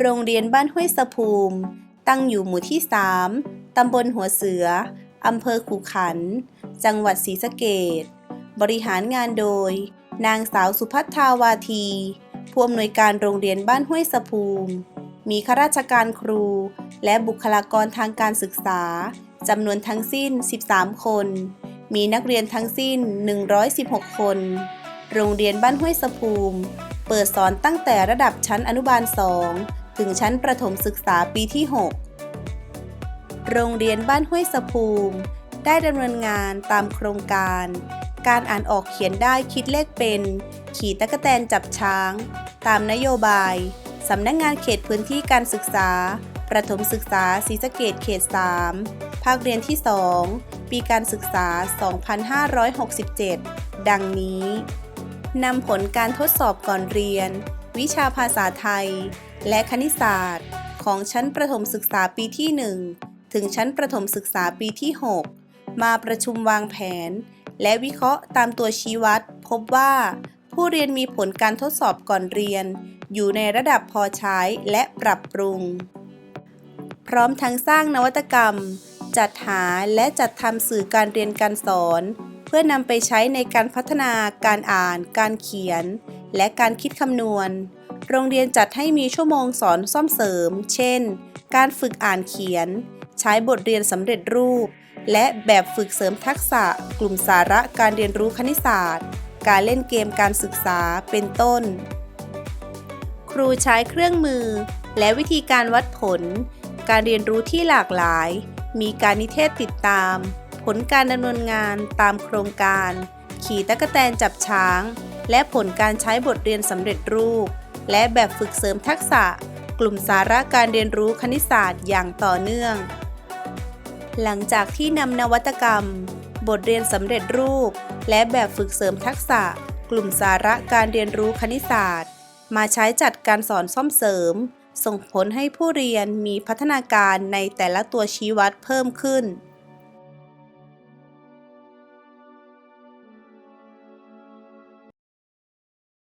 โรงเรียนบ้านห้วยสะพูม ตั้งอยู่หมู่ที่ 3 ตำบลหัวเสือ อำเภอขุขัน จังหวัดศรีสะเกดบริหารงานโดย นางสาวสุพัฒนาวาที ผู้อำนวยการโรงเรียนบ้านห้วยสะพูม มีข้าราชการครู และบุคลากรทางการศึกษาจำนวนทั้งสิ้น 13 คน มีนักเรียนทั้งสิ้น 116 คน โรงเรียนบ้านห้วยสะพูม เปิดสอนตั้งแต่ระดับชั้นอนุบาล 2 ถึงชั้นประถมศึกษาปีที่ 6 โรงเรียนบ้านห้วยสะพูม ได้ดำเนินงานตามโครงการ การอ่านออกเขียนได้คิดเลขเป็น ขี่ตะกะแตนจับช้าง ตามนโยบาย สำนักงงานเขตพื้นที่การศึกษา ประถมศึกษาศรีสะเกดเขต 3 ภาคเรียนที่ 2 ปีการศึกษา 2567 ดังนี้นำผลการทดสอบก่อนเรียน วิชาภาษาไทย และคณิตศาสตร์ ของชั้นประถมศึกษาปีที่ 1 ถึงชั้นประถมศึกษาปีที่ 6 มาประชุมวางแผน และวิเคราะห์ตามตัวชี้วัด พบว่า ผู้เรียนมีผลการทดสอบก่อนเรียน อยู่ในระดับพอใช้และปรับปรุง พร้อมทั้งสร้างนวัตกรรม จัดหาและจัดทำสื่อการเรียนการสอน เพื่อนำไปใช้ในการพัฒนาการอ่าน การเขียน และการคิดคำนวณ โรงเรียนจัดให้มีชั่วโมงสอนซ่อมเสริม เช่น การฝึกอ่านเขียน ใช้บทเรียนสำเร็จรูป และแบบฝึกเสริมทักษะ กลุ่มสาระการเรียนรู้คณิตศาสตร์ การเล่นเกมการศึกษา เป็นต้น ครูใช้เครื่องมือ และวิธีการวัดผล การเรียนรู้ที่หลากหลาย มีการนิเทศติดตาม ผลการดำเนินงานตามโครงการ ขี่ตะกแตนจับช้าง และผลการใช้บทเรียนสำเร็จรูป และแบบฝึกเสริมทักษะ กลุ่มสาระการเรียนรู้คณิตศาสตร์อย่างต่อเนื่อง หลังจากที่นำนวัตกรรม บทเรียนสำเร็จรูป และแบบฝึกเสริมทักษะ กลุ่มสาระการเรียนรู้คณิตศาสตร์ มาใช้จัดการสอนซ่อมเสริม ส่งผลให้ผู้เรียนมีพัฒนาการในแต่ละตัวชี้วัดเพิ่มขึ้น